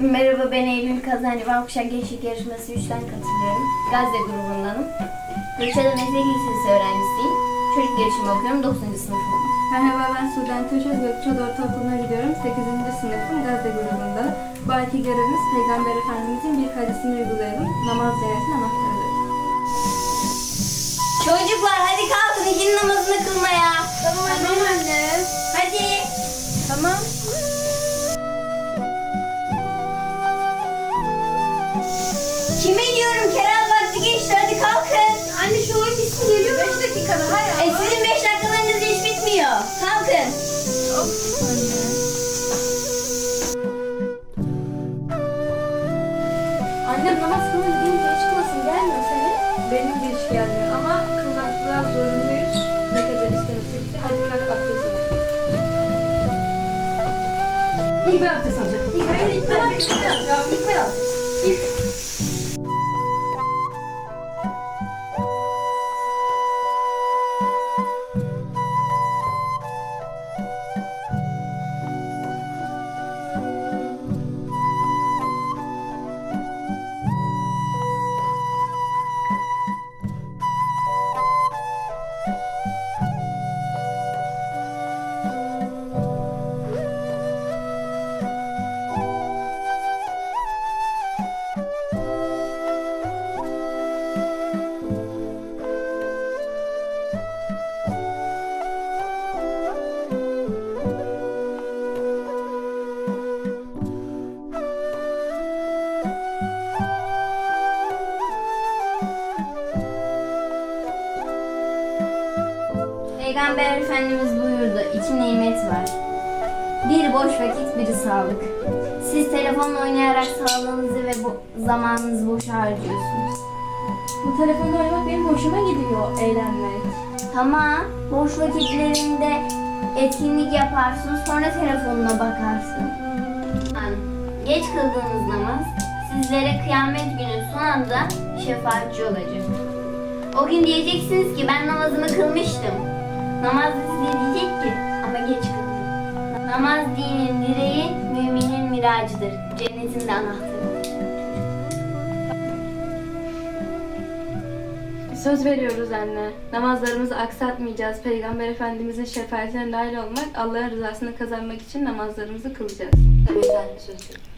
Merhaba ben Eylül Kazancı. Ben Kuşak Gençlik Yarışması 3'ten katılıyorum. Gazze grubundanım. Gülşah'da Meslek Lisesi öğrencisiyim. Çocuk gelişimi okuyorum 9. sınıfım. Merhaba ben Sudan Töşöz Gökçeada Ortaokulu'na gidiyorum. 8. sınıfım Gazze grubunda. Bu ayki görevimiz Peygamber Efendimizin bir hadisini uygulayalım. Namaz ziyaretin anahtarıdır. Çocuklar hadi kalkın ikinin namazını kılmaya. Tamam anne. Hadi. Tamam. Kime diyorum Kerem vakti geçti hadi kalkın. Anne şu oyun bitsin geliyor 5 dakikada. Hayır. E sizin 5 dakikalarınız hiç bitmiyor. Kalkın. Annem namaz kılmaya gidince hiç kılasın gelmiyor seni. Benim de hiç gelmiyor ama kılmakla zorunluyuz. Ne kadar istersek de hadi kalk abdest al. İlk ben abdest alacağım. İlk ben, abdest alacağım. İlk ben abdest. İlk. Peygamber Efendimiz buyurdu, iki nimet var. Bir boş vakit, biri sağlık. Siz telefonla oynayarak sağlığınızı ve bo- zamanınızı boşa harcıyorsunuz. Bu telefonda oynamak benim hoşuma gidiyor eğlenmek. Tamam, boş vakitlerinde etkinlik yaparsın, sonra telefonuna bakarsın. Yani geç kıldığınız namaz sizlere kıyamet günü son anda şefaatçi olacak. O gün diyeceksiniz ki ben namazımı kılmıştım. Namaz diyecek ki ama geç kıldın. Namaz dinin direği, müminin miracıdır. Cennetin de anahtarı. Söz veriyoruz anne. Namazlarımızı aksatmayacağız. Peygamber Efendimizin şefaatine nail olmak, Allah'ın rızasını kazanmak için namazlarımızı kılacağız. Evet anne söz veriyorum.